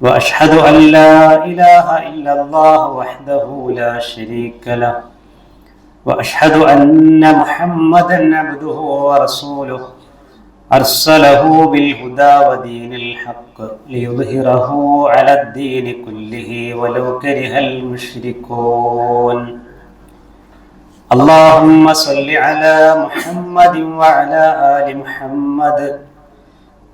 وأشهد أن لا إله إلا الله وحده لا شريك له. وأشهد أن محمدا عبده ورسوله. أرسله بالهدى ودين الحق ليظهره على الدين كله ولو كره المشركون. اللهم صل على محمد وعلى آل محمد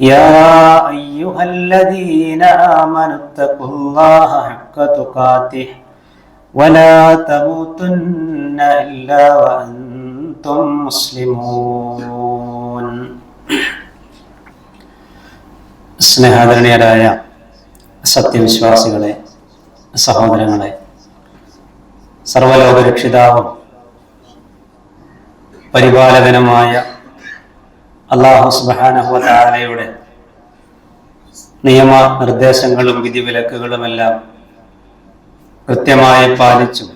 يا أيها الذين آمنوا اتقوا الله حق تقاته ولا تموتن إلا وأنتم مسلمون സ്നേഹാദരണീയരായ സത്യവിശ്വാസികളെ സഹോദരങ്ങളെ സർവലോകരക്ഷിതാവും പരിപാലകനുമായ അള്ളാഹു സുബാനഹുവാലയുടെ നിയമ നിർദ്ദേശങ്ങളും വിധിവിലക്കുകളുമെല്ലാം കൃത്യമായി പാലിച്ചും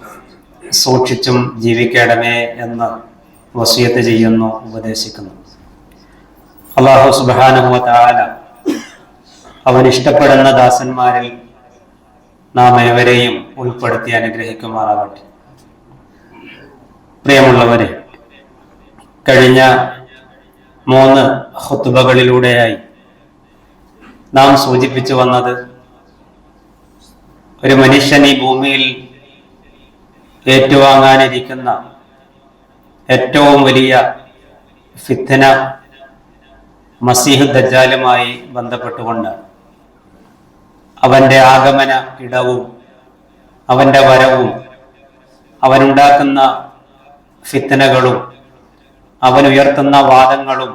സൂക്ഷിച്ചും ജീവിക്കണമേ എന്ന് വസിയത്ത് ചെയ്യുന്നു ഉപദേശിക്കുന്നു. അള്ളാഹു സുബാനുഹ താല അവൻ ഇഷ്ടപ്പെടുന്ന ദാസന്മാരിൽ നാം ഏവരെയും ഉൾപ്പെടുത്തി അനുഗ്രഹിക്കുമാറാകട്ടെ. പ്രിയമുള്ളവരെ കഴിഞ്ഞ മൂന്ന് ഹുത്തുബകളിലൂടെയായി നാം സൂചിപ്പിച്ചു വന്നത് ഒരു മനുഷ്യൻ ഈ ഭൂമിയിൽ ഏറ്റുവാങ്ങാനിരിക്കുന്ന ഏറ്റവും വലിയ ഫിത്തന മസീഹ് ദജാലുമായി ബന്ധപ്പെട്ടുകൊണ്ട് അവന്റെ ആഗമന ഇടവും അവന്റെ വരവും അവനുണ്ടാക്കുന്ന ഫിത്തനകളും അവൻ ഉയർത്തുന്ന വാദങ്ങളും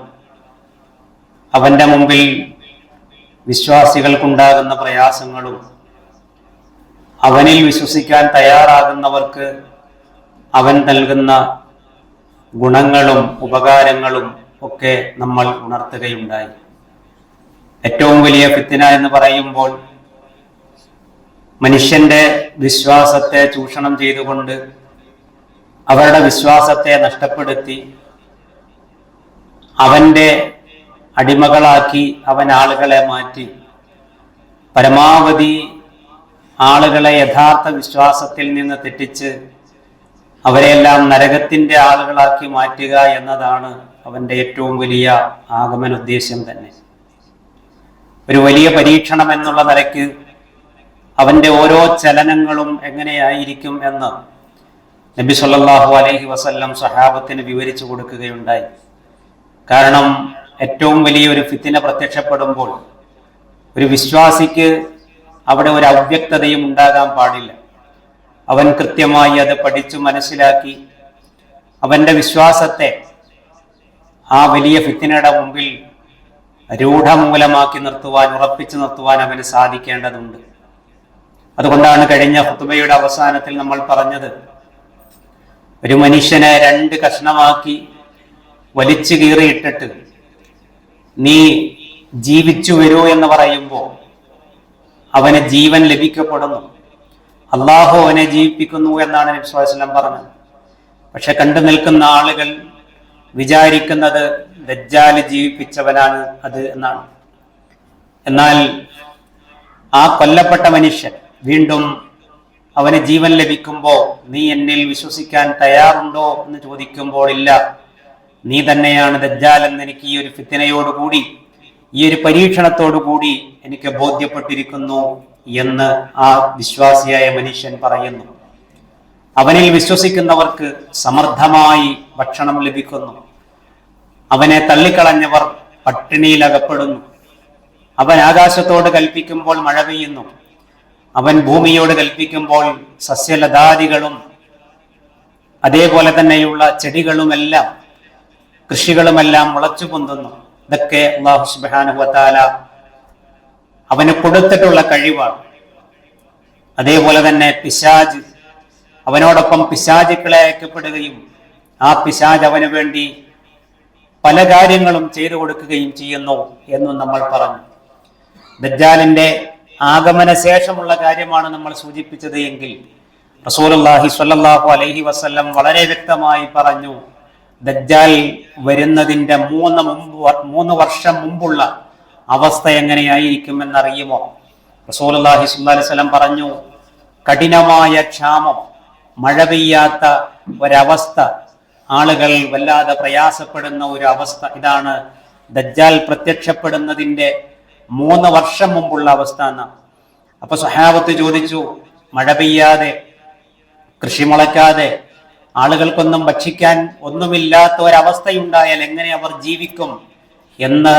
അവന്റെ മുമ്പിൽ വിശ്വാസികൾക്കുണ്ടാകുന്ന പ്രയാസങ്ങളും അവനിൽ വിശ്വസിക്കാൻ തയ്യാറാകുന്നവർക്ക് അവൻ നൽകുന്ന ഗുണങ്ങളും ഉപകാരങ്ങളും ഒക്കെ നമ്മൾ ഉണർത്തുകയുണ്ടായി. ഏറ്റവും വലിയ ഫിത്തിന എന്ന് പറയുമ്പോൾ മനുഷ്യന്റെ വിശ്വാസത്തെ ചൂഷണം ചെയ്തുകൊണ്ട് അവരുടെ വിശ്വാസത്തെ നഷ്ടപ്പെടുത്തി അവന്റെ അടിമകളാക്കി അവൻ ആളുകളെ മാറ്റി. പരമാവധി ആളുകളെ യഥാർത്ഥ വിശ്വാസത്തിൽ നിന്ന് തെറ്റിച്ച് അവരെയെല്ലാം നരകത്തിന്റെ ആളുകളാക്കി മാറ്റുക എന്നതാണ് അവന്റെ ഏറ്റവും വലിയ ആഗമന ഉദ്ദേശ്യം തന്നെ. ഒരു വലിയ പരീക്ഷണം എന്നുള്ള നിലയ്ക്ക് അവന്റെ ഓരോ ചലനങ്ങളും എങ്ങനെയായിരിക്കും എന്ന് നബി സല്ലാഹു അലൈഹി വസല്ലം സഹാബത്തിന് വിവരിച്ചു കൊടുക്കുകയുണ്ടായി. കാരണം ഏറ്റവും വലിയ ഒരു ഫിത്തിന പ്രത്യക്ഷപ്പെടുമ്പോൾ ഒരു വിശ്വാസിക്ക് അവിടെ ഒരു അവ്യക്തതയും ഉണ്ടാകാൻ പാടില്ല. അവൻ കൃത്യമായി അത് പഠിച്ചു മനസ്സിലാക്കി അവന്റെ വിശ്വാസത്തെ ആ വലിയ ഫിത്തിനയുടെ മുമ്പിൽ രൂഢമൂലമാക്കി നിർത്തുവാൻ ഉറപ്പിച്ചു നിർത്തുവാൻ അവന് സാധിക്കേണ്ടതുണ്ട്. അതുകൊണ്ടാണ് കഴിഞ്ഞ ഹുത്തുബയുടെ അവസാനത്തിൽ നമ്മൾ പറഞ്ഞത് ഒരു മനുഷ്യനെ രണ്ട് കഷ്ണമാക്കി വലിച്ചു കീറിയിട്ടിട്ട് നീ ജീവിച്ചു വരൂ എന്ന് പറയുമ്പോൾ അവന് ജീവൻ ലഭിക്കപ്പെടുന്നു. അള്ളാഹു അവനെ ജീവിപ്പിക്കുന്നു എന്നാണ് നബി സ്വല്ലല്ലാഹു അലൈഹി വസല്ലം പറഞ്ഞത്. പക്ഷെ കണ്ടു നിൽക്കുന്ന ആളുകൾ വിചാരിക്കുന്നത് ദജ്ജാൽ ജീവിപ്പിച്ചവനാണ് അത് എന്നാണ്. എന്നാൽ ആ കൊല്ലപ്പെട്ട മനുഷ്യൻ വീണ്ടും അവന് ജീവൻ ലഭിക്കുമ്പോൾ നീ എന്നിൽ വിശ്വസിക്കാൻ തയ്യാറുണ്ടോ എന്ന് ചോദിക്കുമ്പോൾ ഇല്ല. നീ തന്നെയാണ് എന്ന് എനിക്ക് ഈ ഒരു ഫിത്തിനയോടുകൂടി ഈ ഒരു പരീക്ഷണത്തോടുകൂടി എനിക്ക് ബോധ്യപ്പെട്ടിരിക്കുന്നു എന്ന് ആ വിശ്വാസിയായ മനുഷ്യൻ പറയുന്നു. അവനിൽ വിശ്വസിക്കുന്നവർക്ക് സമർത്ഥമായി ഭക്ഷണം ലഭിക്കുന്നു. അവനെ തള്ളിക്കളഞ്ഞവർ പട്ടിണിയിൽ അകപ്പെടുന്നു. അവൻ ആകാശത്തോട് കൽപ്പിക്കുമ്പോൾ മഴ പെയ്യുന്നു. അവൻ ഭൂമിയോട് കൽപ്പിക്കുമ്പോൾ സസ്യലതാദികളും അതേപോലെ തന്നെയുള്ള ചെടികളുമെല്ലാം കൃഷികളുമെല്ലാം മുളച്ചു പൊന്തുന്നു. ഇതൊക്കെ അള്ളാഹു സുബാനുഹത്താല അവന് കൊടുത്തിട്ടുള്ള കഴിവാണ്. അതേപോലെ തന്നെ പിശാജ് അവനോടൊപ്പം പിശാചുക്കളെ അയക്കപ്പെടുകയും ആ പിശാജ് അവന് വേണ്ടി പല കാര്യങ്ങളും ചെയ്തു കൊടുക്കുകയും ചെയ്യുന്നു എന്നും നമ്മൾ പറഞ്ഞു. ദജ്ജാലിന്റെ ആഗമന ശേഷമുള്ള കാര്യമാണ് നമ്മൾ സൂചിപ്പിച്ചത് എങ്കിൽ റസൂലുള്ളാഹി സ്വല്ലല്ലാഹു അലൈഹി വസല്ലം വളരെ വ്യക്തമായി പറഞ്ഞു ദജ്ജാൽ വരുന്നതിന്റെ മൂന്ന് മുമ്പ് മൂന്ന് വർഷം മുമ്പുള്ള അവസ്ഥ എങ്ങനെയായിരിക്കും എന്നറിയുമോ റസൂലുള്ളാഹി സുല്ലാസ്ലം പറഞ്ഞു കഠിനമായ ക്ഷാമം മഴ പെയ്യാത്ത ഒരവസ്ഥ ആളുകൾ വല്ലാതെ പ്രയാസപ്പെടുന്ന ഒരു അവസ്ഥ ഇതാണ് ദജ്ജാൽ പ്രത്യക്ഷപ്പെടുന്നതിന്റെ മൂന്ന് വർഷം മുമ്പുള്ള അവസ്ഥ എന്നാണ് അപ്പൊ സഹാബത്ത് ചോദിച്ചു മഴ പെയ്യാതെ കൃഷി മുളയ്ക്കാതെ ആളുകൾക്കൊന്നും ഭക്ഷിക്കാൻ ഒന്നുമില്ലാത്ത ഒരവസ്ഥയുണ്ടായാൽ എങ്ങനെ അവർ ജീവിക്കും എന്ന്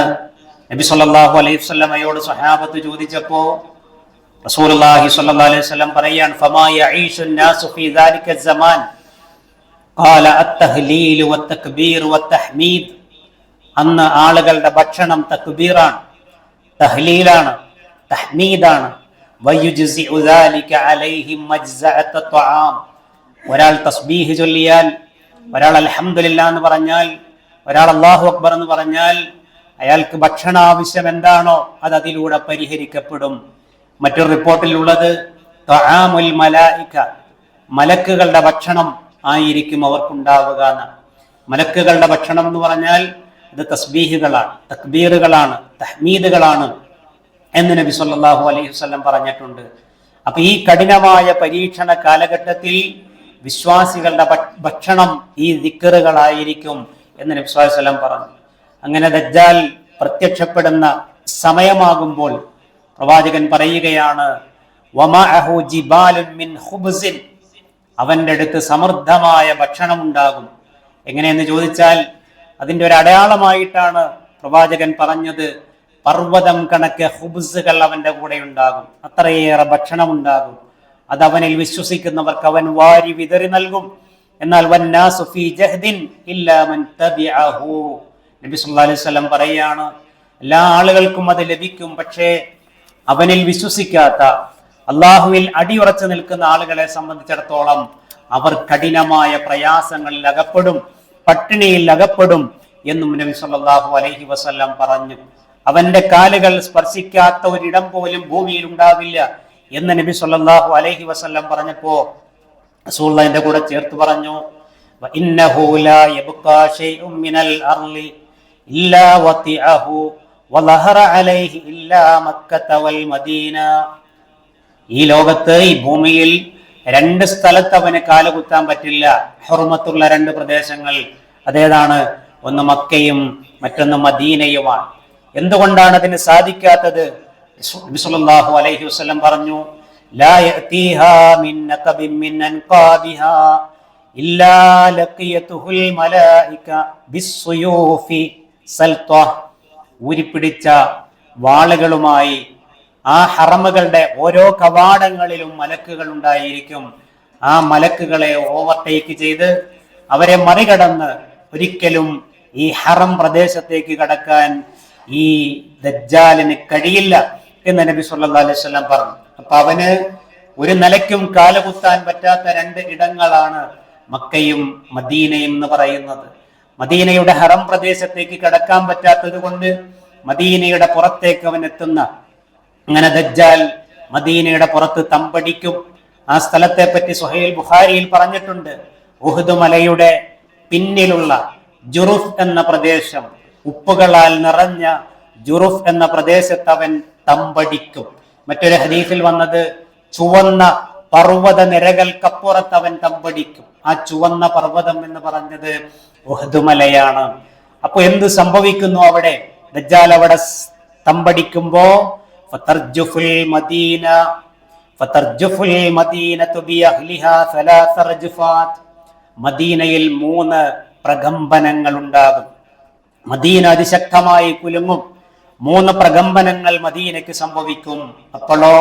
നബി സല്ലല്ലാഹു അലൈഹി വസല്ലമയോട് സഹാബത്ത് ചോദിച്ചപ്പോ റസൂലുള്ളാഹി സ്വല്ലല്ലാഹു അലൈഹി വസല്ലം പറയാണ് ഫമാ യഈഷു الناس في ذلك الزمان قال التهليل والتكبير والتحميد അന്ന് ആളുകളുടെ ഭക്ഷണം തക്ബീറാണ് തഹ്ലീലാണ് തഹ്മീദാണ് വയുജ്സിഉ ذلك عليهم مجزعة الطعام ഒരാൾ തസ്ബീഹ് ചൊല്ലിയാൽ ഒരാൾ അൽഹംദുലില്ലാ എന്ന് പറഞ്ഞാൽ ഒരാൾ അള്ളാഹു അക്ബർ എന്ന് പറഞ്ഞാൽ അയാൾക്ക് ഭക്ഷണ ആവശ്യം എന്താണോ അത് അതിലൂടെ പരിഹരിക്കപ്പെടും. മറ്റൊരു റിപ്പോർട്ടിലുള്ളത് മലക്കുകളുടെ ഭക്ഷണം ആയിരിക്കും അവർക്കുണ്ടാവുക മലക്കുകളുടെ ഭക്ഷണം എന്ന് പറഞ്ഞാൽ ഇത് തസ്ബീഹുകളാണ് തക്ബീറുകളാണ് തഹ്മീദുകളാണ് എന്ന് നബി സല്ലാഹു അലൈഹി വസ്ലം പറഞ്ഞിട്ടുണ്ട്. അപ്പൊ ഈ കഠിനമായ പരീക്ഷണ കാലഘട്ടത്തിൽ വിശ്വാസികളുടെ ഭക്ഷണം ഈ ദിക്കറുകളായിരിക്കും എന്ന് നബി സ്വല്ലല്ലാഹു അലൈഹി വസല്ലം പറഞ്ഞു. അങ്ങനെ ദജ്ജാൽ പ്രത്യക്ഷപ്പെടുന്ന സമയമാകുമ്പോൾ പ്രവാചകൻ പറയുകയാണ് അവന്റെ അടുത്ത് സമൃദ്ധമായ ഭക്ഷണം ഉണ്ടാകും. എങ്ങനെയെന്ന് ചോദിച്ചാൽ അതിന്റെ ഒരു അടയാളമായിട്ടാണ് പ്രവാചകൻ പറഞ്ഞത് പർവതം കണക്ക് ഹുബ്സുകൾ അവന്റെ കൂടെ ഉണ്ടാകും. അത്രയേറെ ഭക്ഷണം ഉണ്ടാകും. അത് അവനിൽ വിശ്വസിക്കുന്നവർക്ക് അവൻ വാരി വിതറി നൽകും. എന്നാൽ നബി സല്ലല്ലാഹു അലൈഹി വസല്ലം പറയാണ് എല്ലാ ആളുകൾക്കും അത് ലഭിക്കും പക്ഷേ അവനിൽ വിശ്വസിക്കാത്ത അള്ളാഹുവിൽ അടിയുറച്ചു നിൽക്കുന്ന ആളുകളെ സംബന്ധിച്ചിടത്തോളം അവർ കഠിനമായ പ്രയാസങ്ങളിൽ അകപ്പെടും പട്ടിണിയിൽ അകപ്പെടും എന്നും നബി സല്ലാഹു അലൈഹി വസ്ല്ലാം പറഞ്ഞു. അവന്റെ കാലുകൾ സ്പർശിക്കാത്ത ഒരിടം പോലും ഭൂമിയിൽ ഉണ്ടാവില്ല. എന്ന് നബി സല്ലാഹു അലൈഹി വസ്ല്ലാം പറഞ്ഞപ്പോ റസൂലുള്ളാഹിന്റെ കൂടെ ചേർത്ത് പറഞ്ഞു ഈ ലോകത്ത് ഈ ഭൂമിയിൽ രണ്ട് സ്ഥലത്ത് അവന് കാലുകുത്താൻ പറ്റില്ല. ഹുർമത്തുള്ള രണ്ട് പ്രദേശങ്ങൾ അതേതാണ്? ഒന്ന് മക്കയും മറ്റൊന്ന് മദീനയുമാണ്. എന്തുകൊണ്ടാണ് അതിന് സാധിക്കാത്തത്? അലൈഹി പറഞ്ഞു ഊരിപ്പിടിച്ച വാളുകളുമായി ആ ഹറമുകളുടെ ഓരോ കവാടങ്ങളിലും മലക്കുകൾ ഉണ്ടായിരിക്കും. ആ മലക്കുകളെ ഓവർടേക്ക് ചെയ്ത് അവരെ മറികടന്ന് ഒരിക്കലും ഈ ഹറം പ്രദേശത്തേക്ക് കടക്കാൻ ഈ ദജ്ജാലിന് കഴിയില്ല. എന്ന് നബി സല്ലല്ലാഹു അലൈഹി വസല്ലം പറഞ്ഞു. അപ്പൊ അവന് ഒരു നിലയ്ക്കും കാലുകുത്താൻ പറ്റാത്ത രണ്ട് ഇടങ്ങളാണ് മക്കയും മദീനയും എന്ന് പറയുന്നത്. മദീനയുടെ ഹറം പ്രദേശത്തേക്ക് കടക്കാൻ പറ്റാത്തത് കൊണ്ട് മദീനയുടെ പുറത്തേക്ക് അവൻ എത്തുന്ന അങ്ങനെ ദജ്ജാൽ മദീനയുടെ പുറത്ത് തമ്പടിക്കും. ആ സ്ഥലത്തെ പറ്റി സുഹൈൽ ബുഖാരിയിൽ പറഞ്ഞിട്ടുണ്ട്. ഉഹുദ് മലയുടെ പിന്നിലുള്ള ജുറുഫ് എന്ന പ്രദേശം. ഉപ്പുകളാൽ നിറഞ്ഞ ജുറുഫ് എന്ന പ്രദേശത്ത് അവൻ തമ്പടിക്കും. മറ്റൊരു ഹദീഫിൽ വന്നത് ചുവന്ന പർവത നിരകൾക്കപ്പുറത്ത് അവൻ തമ്പടിക്കും. ആ ചുവന്ന പർവതം എന്ന് പറഞ്ഞത് ഉഹദുമലയാണ് അപ്പൊ എന്ത് സംഭവിക്കുന്നു അവിടെ? ദജ്ജാൽ അവിടെ തമ്പടിക്കുമ്പോ മദീന മദീനയിൽ മൂന്ന് പ്രകമ്പനങ്ങൾ ഉണ്ടാകും മദീന അതിശക്തമായി കുലുങ്ങും. മൂന്ന് പ്രകമ്പനങ്ങൾ മദീനയ്ക്ക് സംഭവിക്കും. അപ്പോഴോ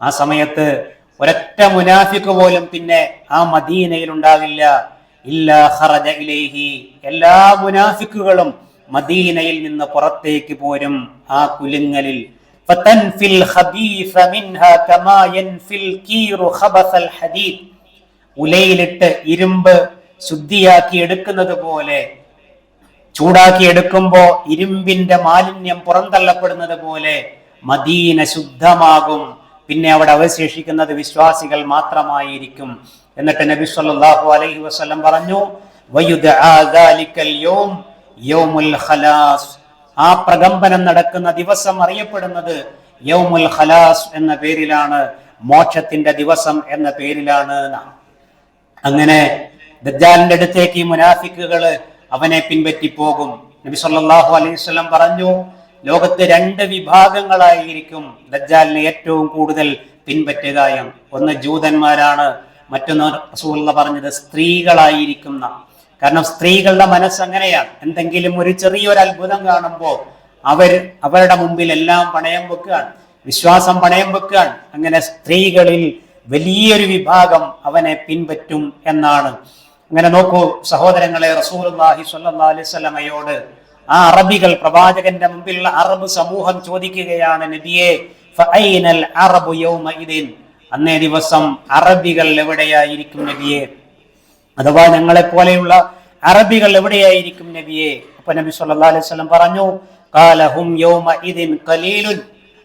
ആ സമയത്ത് ഒരൊറ്റ മുനാഫിക്ക് പോലും പിന്നെ ആ മദീനയിൽ ഉണ്ടാവില്ല ഇല്ലാ എല്ലാ മുനാഫിക്കുകളും മദീനയിൽ നിന്ന് പുറത്തേക്ക് പോരും ആ കുലുങ്ങലിൽ. ഉലയിലിട്ട് ഇരുമ്പ് ശുദ്ധിയാക്കി എടുക്കുന്നത് പോലെ ചൂടാക്കി എടുക്കുമ്പോ ഇരുമ്പിന്റെ മാലിന്യം പുറന്തള്ളപ്പെടുന്നത് പോലെ മദീന ശുദ്ധമാകും. പിന്നെ അവിടെ അവശേഷിക്കുന്നത് വിശ്വാസികൾ മാത്രമായിരിക്കും. എന്നിട്ട് നബി സല്ലല്ലാഹു അലൈഹി വസല്ലം പറഞ്ഞു യൗമുൽ ഖലാസ്. ആ പ്രകമ്പനം നടക്കുന്ന ദിവസം അറിയപ്പെടുന്നത് യൗമുൽ ഖലാസ് എന്ന പേരിലാണ് മോക്ഷത്തിന്റെ ദിവസം എന്ന പേരിലാണ്. അങ്ങനെ ദജ്ജാലിന്റെ അടുത്തേക്ക് ഈ മുനാഫിക്കുകൾ അവനെ പിൻപറ്റി പോകും. നബി സല്ലല്ലാഹു അലൈഹി വസല്ലം പറഞ്ഞു ലോകത്ത് രണ്ട് വിഭാഗങ്ങളായിരിക്കും ദജ്ജാലിനെ ഏറ്റവും കൂടുതൽ പിൻപറ്റുക ഒന്ന് ജൂതന്മാരാണ് മറ്റൊന്ന് റസൂലുള്ള പറഞ്ഞത് സ്ത്രീകളായിരിക്കും കാരണം സ്ത്രീകളുടെ മനസ്സ് അങ്ങനെയാണ്. എന്തെങ്കിലും ഒരു ചെറിയൊരു അത്ഭുതം കാണുമ്പോൾ അവർ അവരുടെ മുമ്പിൽ എല്ലാം പണയം വെക്കുകയാണ് വിശ്വാസം പണയം വെക്കുകയാണ്. അങ്ങനെ സ്ത്രീകളിൽ വലിയൊരു വിഭാഗം അവനെ പിൻപറ്റും എന്നാണ് അങ്ങനെ നോക്കൂ സഹോദരങ്ങളെ അലൈഹി വസല്ലമയോട് ആ അറബികൾ പ്രവാചകന്റെ മുമ്പിലുള്ള അറബ് സമൂഹം ചോദിക്കുകയാണ് നബിയെ അറബു അന്നേ ദിവസം അറബികൾ എവിടെയായിരിക്കും നബിയെ? അഥവാ ഞങ്ങളെ പോലെയുള്ള അറബികൾ എവിടെയായിരിക്കും നബിയെ? അപ്പൊ നബി സല്ലല്ലാഹു അലൈഹി പറഞ്ഞു കാലഹും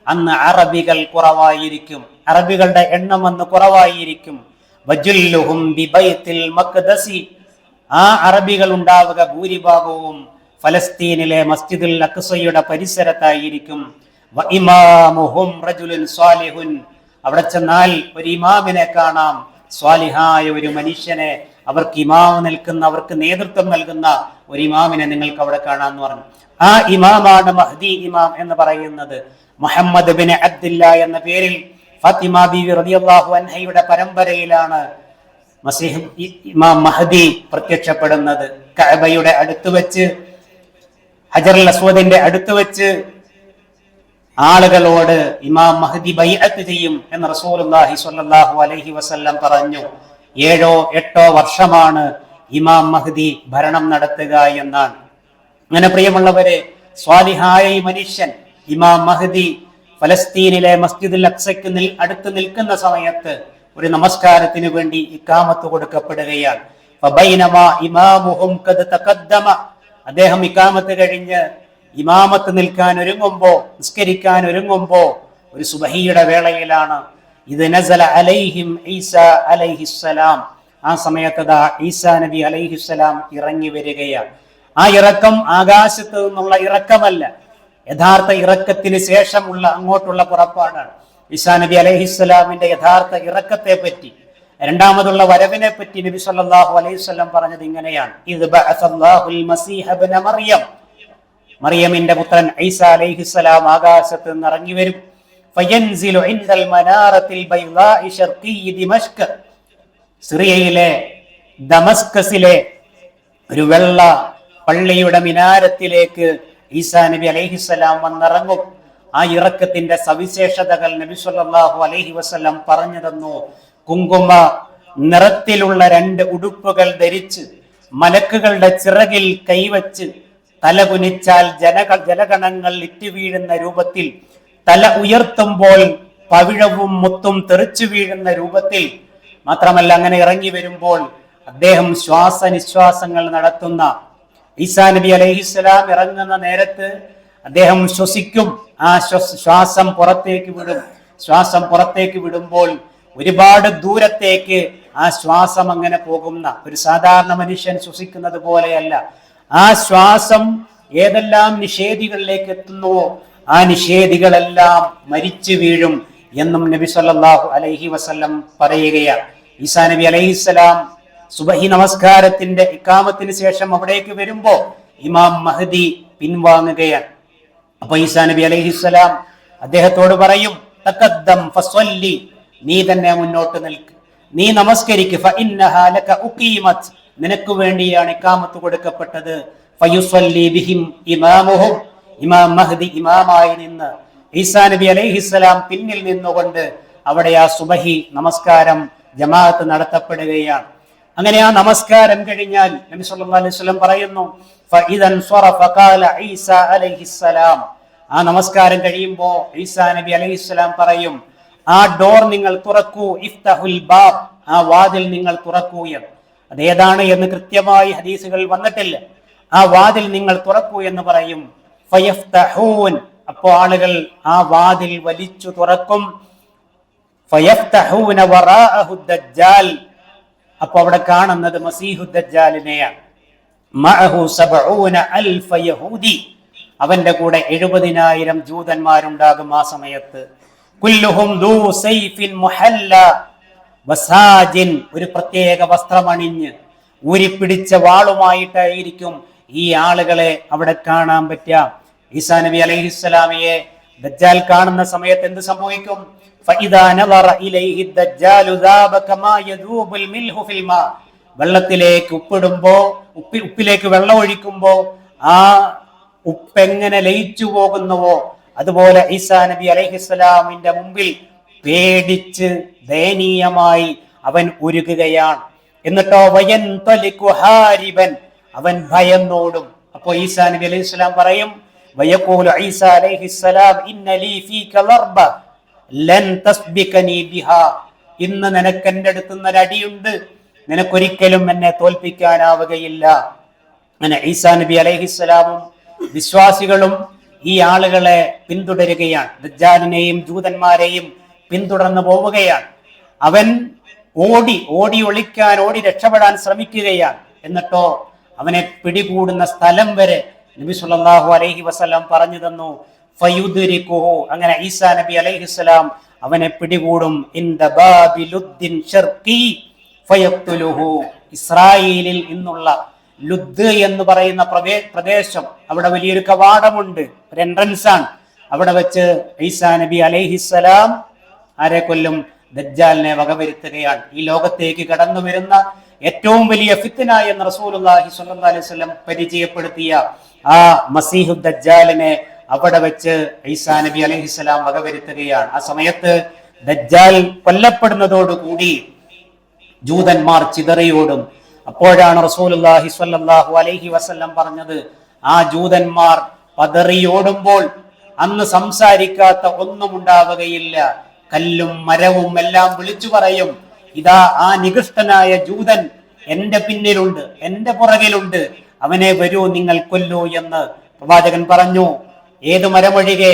അന്ന് അറബികൾ കുറവായിരിക്കും. അറബികളുടെ എണ്ണം അന്ന് കുറവായിരിക്കും. മഖ്ദസി ആ അറബികൾ ഉണ്ടാവുക ഭൂരിഭാഗവും ഫലസ്തീനിലെ മസ്ജിദുൽ അക്സയുടെ പരിസരത്തായിരിക്കും. വ ഇമാമുഹും റജുലുൻ സ്വാലിഹുൻ. അവിടെ ചെന്നാൽ ഒരു ഇമാമിനെ കാണാം. സ്വാലിഹായ ഒരു മനുഷ്യനെ അവർക്ക് ഇമാമ് നിൽക്കുന്ന അവർക്ക് നേതൃത്വം നൽകുന്ന ഒരു ഇമാമിനെ നിങ്ങൾക്ക് അവിടെ കാണാമെന്ന് പറഞ്ഞു. ആ ഇമാമാണ് മഹ്ദി ഇമാം എന്ന് പറയുന്നത്. മുഹമ്മദ് ബിൻ അബ്ദില്ല എന്ന പേരിൽ ഫാത്തിമ ബീവി റളിയല്ലാഹു അൻഹയുടെ പരമ്പരയിലാണ് മസീഹ് ഇമാം മഹദി പ്രത്യക്ഷപ്പെടുന്നത്. കഅബയുടെ അടുത്ത് വെച്ച് ഹജറുൽ അസ്വദിന്റെ അടുത്ത് വെച്ച് ആളുകളോട് ഇമാം മഹദി ബൈഅത്ത് ചെയ്യും എന്ന് റസൂലുള്ളാഹി സ്വല്ലല്ലാഹു അലൈഹി വസല്ലം പറഞ്ഞു. ഏഴോ എട്ടോ വർഷമാണ് ഇമാം മഹദി ഭരണം നടത്തുക എന്നാണ്. അങ്ങനെ പ്രിയമുള്ളവരെ സ്വാലിഹായ മനുഷ്യൻ ഇമാം മഹദി ഫലസ്തീനിലെ മസ്ജിദുൽ അക്സയ്ക്ക് നിൽ അടുത്ത് നിൽക്കുന്ന സമയത്ത് ഒരു നമസ്കാരത്തിന് വേണ്ടി ഇക്കാമത്ത് കൊടുക്കപ്പെടുകയാണ്. അദ്ദേഹം ഇക്കാമത്ത് കഴിഞ്ഞ് ഇമാമത്ത് നിൽക്കാൻ ഒരുങ്ങുമ്പോ നിസ്കരിക്കാൻ ഒരുങ്ങുമ്പോ ഒരു സുബഹിയുടെ വേളയിലാണ്. ഇത് നസല അലൈഹിം ഈസ അലൈഹിസ്സലാം. ആ സമയത്ത് ഈസാ നബി അലൈഹിസ്സലാം ഇറങ്ങി വരികയാണ്. ആ ഇറക്കം ആകാശത്ത് നിന്നുള്ള ഇറക്കമല്ല യഥാർത്ഥ ഇറക്കത്തിന് ശേഷമുള്ള അങ്ങോട്ടുള്ള പുറപ്പാടാണ്. ഈസാ നബി അലൈഹിസ്സലാമിന്റെ യഥാർത്ഥ ഇറക്കത്തെ പറ്റി രണ്ടാമതുള്ള വരവിനെ പറ്റി നബി സല്ലല്ലാഹു അലൈഹി വസല്ലം പറഞ്ഞത് ഇങ്ങനെയാണ്. മറിയം. മറിയമിന്റെ പുത്രൻ ഈസ അലൈഹിസ്സലാം ആകാശത്ത് നിന്ന് ഇറങ്ങി വരും. സിറിയയിലെ ദമസ്കസിലെ ഒരു വെള്ള പള്ളിയുടെ മിനാരത്തിലേക്ക് ഈസാ നബി അലൈഹിസ്സലാം വന്നിറങ്ങും. ആ ഇറക്കത്തിന്റെ സവിശേഷതകൾ നബി സല്ലല്ലാഹു അലൈഹി വസല്ലം പറഞ്ഞു തന്നു. കുങ്കുമ നിറത്തിലുള്ള രണ്ട് ഉടുപ്പുകൾ ധരിച്ച് മലക്കുകളുടെ ചിറകിൽ കൈവച്ച് തല കുനിച്ചാൽ ജനക ജലഗണങ്ങൾ ഇറ്റു വീഴുന്ന രൂപത്തിൽ തല ഉയർത്തുമ്പോൾ പവിഴവും മുത്തും തെറിച്ചു വീഴുന്ന രൂപത്തിൽ മാത്രമല്ല അങ്ങനെ ഇറങ്ങി വരുമ്പോൾ അദ്ദേഹം ശ്വാസനിശ്വാസങ്ങൾ നടത്തുന്ന ഈസാ നബി അലൈഹിസ്സലാം ഇറങ്ങുന്ന നേരത്ത് അദ്ദേഹം ശ്വസിക്കും. ആ ശ്വാസം പുറത്തേക്ക് വിടും. ശ്വാസം പുറത്തേക്ക് വിടുമ്പോൾ ഒരുപാട് ദൂരത്തേക്ക് ആ ശ്വാസം അങ്ങനെ പോകുന്ന ഒരു സാധാരണ മനുഷ്യൻ ശ്വസിക്കുന്നത് പോലെയല്ല. ആ ശ്വാസം ഏതെല്ലാം നിഷേധികളിലേക്ക് എത്തുന്നുവോ ആ നിഷേധികളെല്ലാം മരിച്ചു വീഴും എന്നും നബി സല്ലാഹു അലൈഹി വസല്ലം പറയുകയാണ്. ഈസാ നബി അലൈഹിസ്സലാം സുബഹി നമസ്കാരത്തിന്റെ ഇക്കാമത്തിന് ശേഷം അവിടേക്ക് വരുമ്പോ ഇമാം മഹദി പിൻവാങ്ങുകയാണ്. അപ്പൊ ഈസാ നബി അലൈഹിസ്സലാം അദ്ദേഹത്തോട് പറയും തഖദ്ദം ഫസ്വല്ലി നീ തന്നെ മുന്നോട്ട് നിൽക്ക്. നീ നമസ്കരിക്ക്. ഫഇന്നഹാ ഉഖീമത്. നിനക്ക് വേണ്ടിയാണ് ഇക്കാമത്ത് കൊടുക്കപ്പെട്ടത്. ബിഹിം ഇമാം മഹദി ഇമാമായി നിന്ന് ഈസാ നബി അലൈഹിസ്സലാം പിന്നിൽ നിന്നുകൊണ്ട് അവിടെ ആ സുബഹി നമസ്കാരം ജമാഅത്ത് നടത്തപ്പെടുകയാണ്. അങ്ങനെ ആ നമസ്കാരം കഴിഞ്ഞാൽ നബി സല്ലല്ലാഹു അലൈഹി വസല്ലം പറയുന്നു ഫഇദൻ സ്വറഫ ഖാല ഈസ അലൈഹിസ്സലാം ആ നമസ്കാരം കഴിയുമ്പോൾ ഈസാ നബി അലൈഹിസ്സലാം പറയും ആ ഡോർ നിങ്ങൾ തുറക്കൂ ഇഫ്തഹുൽ ബാബ്. ആ വാതിൽ നിങ്ങൾ തുറക്കൂ എന്ന്. അതേതാണ് എന്ന് കൃത്യമായി ഹദീസുകൾ വന്നിട്ടില്ല. ആ വാതിൽ നിങ്ങൾ തുറക്കൂ എന്ന് പറയും ഫയഫ്തഹൂൻ. അപ്പോൾ ആളുകൾ ആ വാതിൽ വലിച്ചു തുറക്കും ഫയഫ്തഹൂന വറാഅഹു ദജ്ജാൽ. അപ്പൊ അവിടെ കാണുന്നത് മസീഹുദ്ദാലിനെയാണ് അവന്റെ കൂടെ എഴുപതിനായിരം ജൂതന്മാരുണ്ടാകും ആ സമയത്ത്. ഒരു പ്രത്യേക വസ്ത്രമണിഞ്ഞ് ഊരിപ്പിടിച്ച വാളുമായിട്ടായിരിക്കും ഈ ആളുകളെ അവിടെ കാണാൻ പറ്റുക. ഈസാ നബി അലൈഹിസ്സലാമിയെ ദജ്ജാൽ കാണുന്ന സമയത്ത് എന്ത് സംഭവിക്കും? വെള്ളത്തിലേക്ക് ഉപ്പിടുമ്പോ ഉപ്പി ഉപ്പിലേക്ക് വെള്ളം ഒഴിക്കുമ്പോ ആ ഉപ്പെങ്ങനെ ലയിച്ചു പോകുന്നുവോ അതുപോലെ ഈസാ നബി അലൈഹിസ്സലാമിന്റെ മുമ്പിൽ പേടിച്ച് ദയനീയമായി അവൻ ഉരുകുകയാണ്. എന്നിട്ടോ വയൻ ഹാരിബൻ അവൻ ഭയന്നോടും. അപ്പോ ഈസാ നബി അലൈഹി സ്വലാം പറയും വയഖൂലു ഈസാ അലൈഹിസ്സലാം ഇന്ന ലീ ഫീക ലർബ ലൻ ഇന്ന് നിനക്ക് എന്റെ അടുത്തുനിന്ന് ഒരടിയുണ്ട് നിനക്കൊരിക്കലും എന്നെ തോൽപ്പിക്കാനാവുകയില്ല. അങ്ങനെ ഈസാ നബി അലഹിസ്സലാമും വിശ്വാസികളും ഈ ആളുകളെ പിന്തുടരുകയാണ്. ദജ്ജാലിനെയും ജൂതന്മാരെയും പിന്തുടർന്നു പോവുകയാണ്. അവൻ ഓടി ഓടി ഒളിക്കാൻ ഓടി രക്ഷപ്പെടാൻ ശ്രമിക്കുകയാണ്. എന്നിട്ടോ അവനെ പിടികൂടുന്ന സ്ഥലം വരെ നബി സല്ലല്ലാഹു അലൈഹി വസല്ലം പറഞ്ഞു തന്നു. അങ്ങനെ ഈസാ നബി അലൈഹിസ്സലാം അവനെ പിടികൂടും. ഇൻ ദ ബാബിലുദ്ദിൻ ഇസ്രായേലിൽ നിന്നുള്ള ലുദ് എന്ന് പറയുന്ന പ്രദേ പ്രദേശം അവിടെ വലിയൊരു കവാടമുണ്ട്. ഒരു എൻട്രൻസ് ആണ്. അവിടെ വെച്ച് ഈസാ നബി അലൈഹിസ്സലാം ആരെ കൊല്ലും? ദജ്ജാലിനെ വകവരുത്തുകയാണ്. ഈ ലോകത്തേക്ക് കടന്നു വരുന്ന ഏറ്റവും വലിയ ഫിത്തിന എന്ന് റസൂലുള്ളാഹി സ്വല്ലല്ലാഹി അലൈഹി പരിചയപ്പെടുത്തിയ ആ മസീഹു ദജ്ജാലിനെ അവിടെ വെച്ച് ഐസാ നബി അലൈഹിസ്സലാം വകവരുത്തുകയാണ്. ആ സമയത്ത് ദജ്ജാൽ കൊല്ലപ്പെടുന്നതോടുകൂടി ജൂതന്മാർ ചിതറിയോടും അപ്പോഴാണ് റസൂലുള്ളാഹി സ്വല്ലല്ലാഹു അലൈഹി വസല്ലം പറഞ്ഞത് ആ ജൂതന്മാർ പതറിയോടുമ്പോൾ അന്ന് സംസാരിക്കാത്ത ഒന്നും ഉണ്ടാവുകയില്ല. കല്ലും മരവും എല്ലാം വിളിച്ചു പറയും ഇതാ ആ നികൃഷ്ടനായ ജൂതൻ എന്റെ പിന്നിലുണ്ട് എന്റെ പുറകിലുണ്ട് അവനെ വരൂ നിങ്ങൾ കൊല്ലൂ എന്ന് പ്രവാചകൻ പറഞ്ഞു. ഏത് മരമൊഴികെ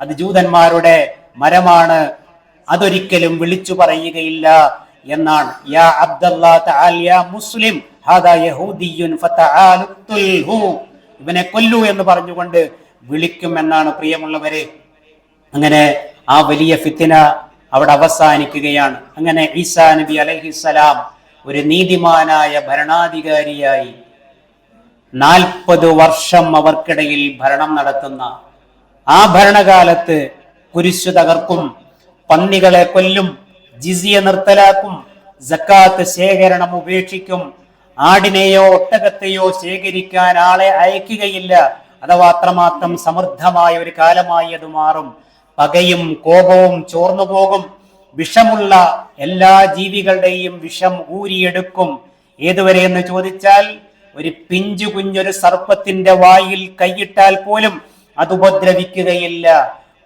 അത് ജൂതന്മാരുടെ മരമാണ്. അതൊരിക്കലും വിളിച്ചു പറയുകയില്ല എന്നാണ്. യാ മുസ്ലിം ഇവനെ കൊല്ലു എന്ന് പറഞ്ഞുകൊണ്ട് വിളിക്കും എന്നാണ് പ്രിയമുള്ളവരെ. അങ്ങനെ ആ വലിയ ഫിത്തിന അവിടെ അവസാനിക്കുകയാണ്. അങ്ങനെ ഈസാ നബി അലൈഹിസ്സലാം ഒരു നീതിമാനായ ഭരണാധികാരിയായി നാൽപ്പത് വർഷം അവർക്കിടയിൽ ഭരണം നടത്തുന്ന ആ ഭരണകാലത്ത് കുരിശു തകർക്കും പന്നികളെ കൊല്ലും ജിസിയ നിർത്തലാക്കും ജക്കാത്ത് ശേഖരണം ഉപേക്ഷിക്കും ആടിനെയോ ഒട്ടകത്തെയോ ശേഖരിക്കാൻ ആളെ അയക്കുകയില്ല. അഥവാ അത്രമാത്രം സമൃദ്ധമായ ഒരു കാലമായി അത് മാറും. പകയും കോപവും ചോർന്നു പോകും. വിഷമുള്ള എല്ലാ ജീവികളുടെയും വിഷം ഊരിയെടുക്കും. ഏതുവരെ എന്ന് ചോദിച്ചാൽ ഒരു പിഞ്ചു കുഞ്ഞൊരു സർപ്പത്തിന്റെ വായിൽ കൈയിട്ടാൽ പോലും അത് ഉപദ്രവിക്കുകയില്ല.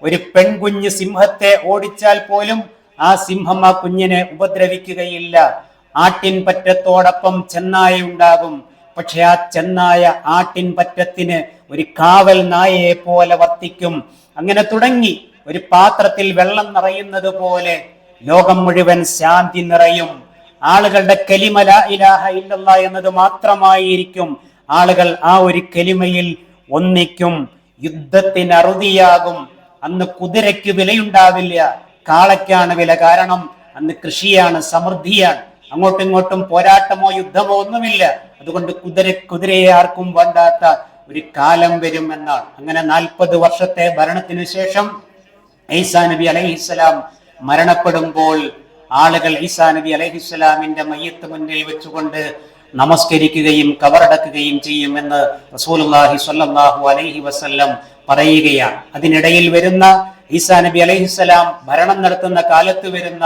ഒരു പെൺകുഞ്ഞ് സിംഹത്തെ ഓടിച്ചാൽ പോലും ആ സിംഹം ആ കുഞ്ഞിനെ ഉപദ്രവിക്കുകയില്ല. ആട്ടിൻ പറ്റത്തോടൊപ്പം ചെന്നായ ഉണ്ടാകും. പക്ഷെ ആ ചെന്നായ ആട്ടിൻ പറ്റത്തിന് ഒരു കാവൽ നായയെ പോലെ വർത്തിക്കും. അങ്ങനെ തുടങ്ങി ഒരു പാത്രത്തിൽ വെള്ളം നിറയുന്നത് പോലെ ലോകം മുഴുവൻ ശാന്തി നിറയും. ആളുകളുടെ കലിമല ഇലാഹ ഇല്ലല്ല എന്നത് മാത്രമായിരിക്കും. ആളുകൾ ആ ഒരു കലിമയിൽ ഒന്നിക്കും യുദ്ധത്തിന് അറുതിയാകും അന്ന് കുതിരയ്ക്ക് വിലയുണ്ടാവില്ല. കാളയ്ക്കാണ് വില കാരണം. അന്ന് കൃഷിയാണ് സമൃദ്ധിയാണ്. അങ്ങോട്ടും ഇങ്ങോട്ടും പോരാട്ടമോ യുദ്ധമോ ഒന്നുമില്ല. അതുകൊണ്ട് കുതിര കുതിരയെ ആർക്കും വേണ്ടാത്ത ഒരു കാലം വരും എന്നാണ്. അങ്ങനെ നാൽപ്പത് വർഷത്തെ ഭരണത്തിനു ശേഷം ഐസാ നബി അലൈഹിസ്സലാം മരണപ്പെടുമ്പോൾ ആളുകൾ ഈസാ നബി അലൈഹിസ്സലാമിന്റെ മയ്യത്ത് മുന്നിൽ വെച്ചുകൊണ്ട് നമസ്കരിക്കുകയും കവറടക്കുകയും ചെയ്യുമെന്ന് റസൂലുള്ളാഹി സ്വല്ലല്ലാഹു അലൈഹി വസല്ലം പറയുകയാണ്. അതിനിടയിൽ വരുന്ന ഈസാ നബി അലൈഹിസ്സലാം ഭരണം നടത്തുന്ന കാലത്ത് വരുന്ന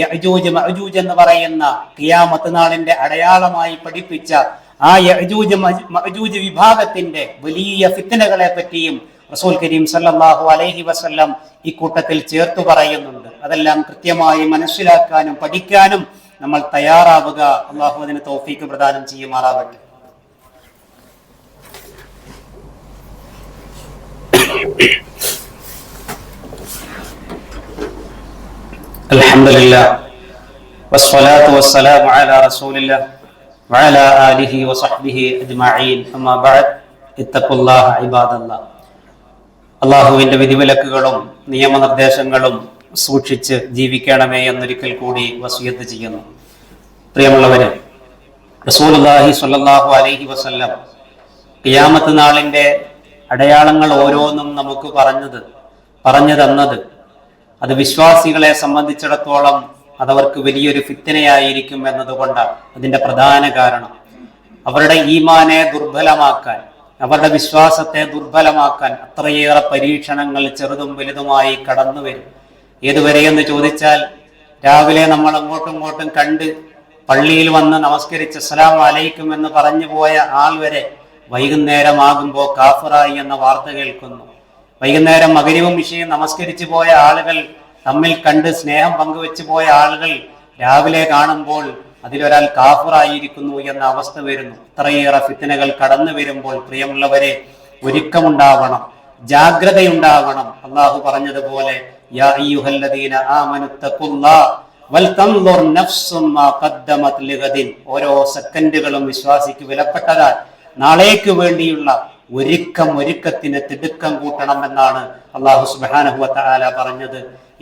യജൂജ് മഅജൂജ് എന്ന് പറയുന്ന കിയാമത്ത് നാളിന്റെ അടയാളമായി പഠിപ്പിച്ച ആ യജൂജ് മഅജ് മഅജൂജ് വിഭാഗത്തിന്റെ വലിയ ഫിത്തനകളെ പറ്റിയും റസൂൽ കരീം സല്ലല്ലാഹു അലൈഹി വസല്ലം ഈ കൂട്ടത്തിൽ ചേർത്തു പറയുന്നുണ്ട്. അതെല്ലാം കൃത്യമായി മനസ്സിലാക്കാനും പഠിക്കാനും നമ്മൾ തയ്യാറാവുക അള്ളാഹു അതിന് തൗഫീക്ക് പ്രദാനം ചെയ്യുമാറാവട്ടെ الحمد لله والصلاة والسلام على رسول الله وعلى آله وصحبه أجمعين أما بعد اتقوا الله عباد الله അള്ളാഹുവിന്റെ വിധിവിലക്കുകളും നിയമനിർദ്ദേശങ്ങളും സൂക്ഷിച്ച് ജീവിക്കണമേ എന്നൊരിക്കൽ കൂടി വസിയത്ത് ചെയ്യുന്നു. പ്രിയമുള്ളവരെ റസൂലുള്ളാഹി സ്വല്ലല്ലാഹു അലൈഹി വസല്ലം കിയാമത്ത് നാളിന്റെ അടയാളങ്ങൾ ഓരോന്നും നമുക്ക് പറഞ്ഞത് പറഞ്ഞു തന്നത്. അത് വിശ്വാസികളെ സംബന്ധിച്ചിടത്തോളം അതവർക്ക് വലിയൊരു ഫിത്തനയായിരിക്കും എന്നതുകൊണ്ടാണ് അതിന്റെ പ്രധാന കാരണം. അവരുടെ ഈമാനെ ദുർബലമാക്കാൻ അവരുടെ വിശ്വാസത്തെ ദുർബലമാക്കാൻ അത്രയേറെ പരീക്ഷണങ്ങൾ ചെറുതും വലുതുമായി കടന്നു വരും ഏതുവരെയെന്ന് ചോദിച്ചാൽ രാവിലെ നമ്മൾ അങ്ങോട്ടും ഇങ്ങോട്ടും കണ്ട് പള്ളിയിൽ വന്ന് നമസ്കരിച്ച് അസ്സലാം അലൈക്കും എന്ന് പറഞ്ഞു പോയ ആൾ വരെ വൈകുന്നേരമാകുമ്പോൾ കാഫറായി എന്ന വാർത്ത കേൾക്കുന്നു. വൈകുന്നേരം മകരവും വിഷയം നമസ്കരിച്ചു പോയ ആളുകൾ തമ്മിൽ കണ്ട് സ്നേഹം പങ്കുവെച്ചു പോയ ആളുകൾ രാവിലെ കാണുമ്പോൾ അതിലൊരാൾ കാഫറായിരിക്കുന്നു എന്ന അവസ്ഥ വരുന്നു. ഇത്രയേറെ ഫിത്തനകൾ കടന്നു വരുമ്പോൾ പ്രിയമുള്ളവരെ ഒരുക്കമുണ്ടാവണം ജാഗ്രതയുണ്ടാവണം. അള്ളാഹു പറഞ്ഞതുപോലെ യാ اتقوا الله വൽതൻദുർ നഫ്സും മാ ഖദ്ദമത് ലിഗദിൻ. ഓരോ സെക്കൻഡുകളും വിശ്വാസിക്ക് വിലപ്പെട്ടതാൽ നാളേക്ക് വേണ്ടിയുള്ള ഒരുക്കം ഒരുക്കത്തിന് തിടുക്കം കൂട്ടണം എന്നാണ് അള്ളാഹു സുബ്ഹാനഹു തആല പറഞ്ഞത്.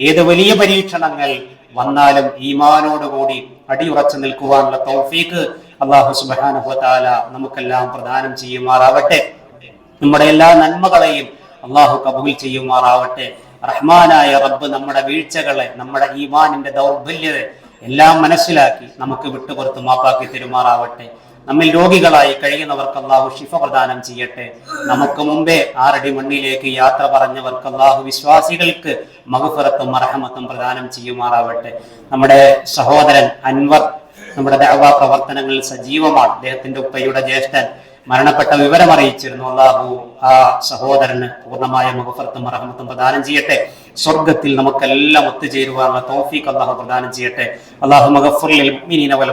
ഏത് വലിയ പരീക്ഷണങ്ങൾ വന്നാലും ഈമാനോടുകൂടി അടിയുറച്ചു നിൽക്കുവാനുള്ള തൗഫീക്ക് അള്ളാഹു സുബ്ഹാനഹു തആല നമുക്കെല്ലാം പ്രദാനം ചെയ്യുമാറാവട്ടെ. നമ്മുടെ എല്ലാ നന്മകളെയും അള്ളാഹു കബൂൽ ചെയ്യുമാറാവട്ടെ. റഹ്മാനായ റബ്ബ് നമ്മുടെ വീഴ്ചകളെ നമ്മുടെ ഈമാനിന്റെ ദൗർബല്യത എല്ലാം മനസ്സിലാക്കി നമുക്ക് വിട്ടുപുറത്ത് മാപ്പാക്കി തെരുമാറാവട്ടെ. നമ്മിൽ രോഗികളായി കഴിയുന്നവർക്ക് അള്ളാഹു ഷിഫ പ്രദാനം ചെയ്യട്ടെ. നമുക്ക് മുമ്പേ ആറടി മണ്ണിലേക്ക് യാത്ര പറഞ്ഞവർക്ക് അള്ളാഹു വിശ്വാസികൾക്ക് മഹഫറത്തും അർഹമത്തും പ്രദാനം ചെയ്യുമാറാവട്ടെ. നമ്മുടെ സഹോദരൻ അൻവർ നമ്മുടെ ദേവാ പ്രവർത്തനങ്ങളിൽ സജീവമാണ്. അദ്ദേഹത്തിന്റെ ഉപ്പയുടെ ജ്യേഷ്ഠൻ മരണപ്പെട്ട വിവരം അറിയിച്ചിരുന്നു. അള്ളാഹു ആ സഹോദരന് പൂർണമായ മുഖഫർത്തും അറഹമത്തും പ്രദാനം ചെയ്യട്ടെ. സ്വർഗത്തിൽ നമുക്കെല്ലാം ഒത്തുചേരുവാനുള്ള തൗഫീഖ് അള്ളാഹു പ്രദാനം ചെയ്യട്ടെ. അള്ളാഹു മഗഫുറിൽ മുഅ്മിനീന വൽ